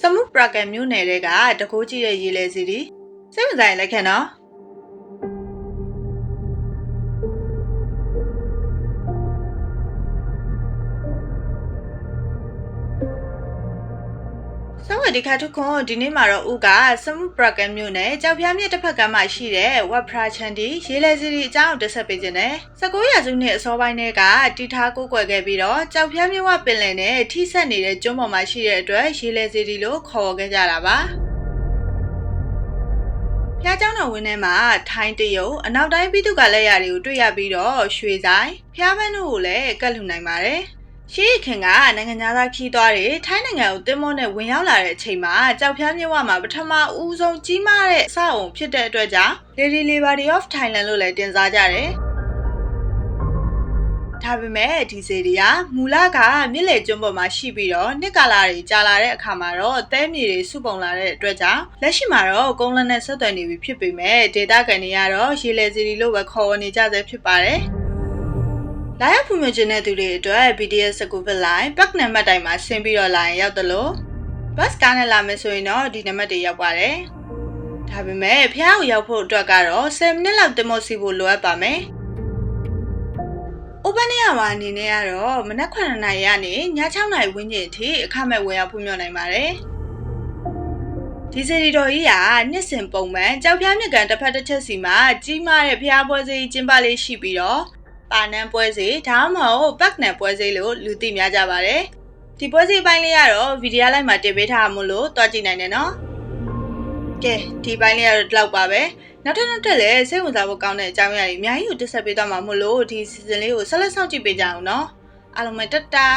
စမှုပရာကန်မြို့နယ်တွေကတကိုးကြီးရဲ့ရေလဲစီဒီစိတ်ဝင်စားရင်လက်ခံနော် စวัสดีค่ะทุกคนဒီနေ့မှာတော့ဦးကစမှုပရာကန်မြို့နယ်ကြောက်ပြားမြစ်တစ်ဖက်ကမ်းမှာရှိတဲ့ဝက်ဖရာချန်ဒီရေလဲစီဒီအကြောင်းတက်ဆက်ပေးခြင်းနဲ့19ရာစုနှစ်အစောပိုင်းတွေကတီထားကိုကွယ်ခဲ့ပြီးတော့ကြောက်ပြားမြစ်ဝပင်လယ်နဲ့ထိစပ်နေတဲ့ကျွန်းပေါ်မှာရှိတဲ့အတွက်ရေလဲစီဒီလို့ခေါ်ခဲ့ကြတာပါဖျားเจ้าတော်ဝင်းထဲမှာထိုင်းတရုတ်အနောက်တိုင်းပြည်သူကလက်ရာတွေကိုတွေ့ရပြီးတော့ရွှေဆိုင်ဖျားပန်းတို့ကိုလည်းကတ်လှူနိုင်ပါတယ် ရှေးခင်ကနိုင်ငံသားခီးသွားတွေထိုင်းနိုင်ငံကိုတင်းမောနဲ့ဝင်ရောက်လာတဲ့အချိန်မှာကြောက်ဖြားမြစ်ဝမှာပထမဦးဆုံးကြီးမားတဲ့အဆောက်အုံဖြစ်တဲ့အတွက်ကြောင့် Lady Liberty of Thailand လို့လည်းတင်စားကြတယ်။ဒါပေမဲ့ဒီစေဒီကမူလကမြစ်လေကျွန်းပေါ်မှာရှိပြီးတော့နှစ်ကာလတွေကြာလာတဲ့အခါမှာတော့တဲမြေတွေစုပုံလာတဲ့အတွက်ကြောင့်လက်ရှိမှာတော့ကုန်းလန်းနဲ့ဆက်သွယ်နေပြီဖြစ်ပေမဲ့ဒေတာကန်တွေကတော့ရေလေစီဒီလို့ပဲခေါ်နေကြဆဲဖြစ်ပါတယ်။ လာရောက်ဖွံ့ဖြိုးခြင်းတဲ့သူတွေအတွက် BDS စကူဗစ်လိုင်းပတ်နံပါတ်တိုင်းမှာဆင်းပြီးတော့လာရင်ရောက်တယ်လို့ဘတ်ကားနဲ့လာမယ်ဆိုရင်တော့ဒီနံပါတ်တွေရောက်ပါတယ်။ဒါပေမဲ့ဖျားကိုရောက်ဖို့အတွက်ကတော့10မိနစ်လောက်တင်မောစီဖို့လိုအပ်ပါမယ်။ Open နေရပါအနေနဲ့ကတော့မနက်9နာရီကနေည6နာရီဝန်းကျင်အထိအခမဲ့ဝင်ရောက်ဖွံ့ဖြိုးနိုင်ပါတယ်။ဒီစီရီတော်ကြီးကနှစ်စဉ်ပုံမှန်ကြောက်ဖျားမြကန်တစ်ဖက်တစ်ချက်စီမှာကြီးမားတဲ့ဖျားပွဲစီကျင်းပလေးရှိပြီးတော့ ပါနန်းပွဲစီဒါမှမဟုတ်ပတ်နံပွဲစီလို့လူသိများကြပါတယ်။ဒီပွဲစီပိုင်းလေးကတော့ဗီဒီယိုလိုက်မှာတင်ပေးထားမှလို့တွားကြည့်နိုင်တယ်နော်။ကဲဒီပိုင်းလေးကတော့ဒီလောက်ပါပဲ။နောက်ထပ်နောက်ထပ်လည်းစိတ်ဝင်စားဖို့ကောင်းတဲ့အကြောင်းအရာတွေအများကြီးကိုတက်ဆက်ပေးသွားမှာမို့လို့ဒီ season လေးကိုဆက်လက်စောင့်ကြည့်ပေးကြအောင်နော်အားလုံးပဲတတ်တာ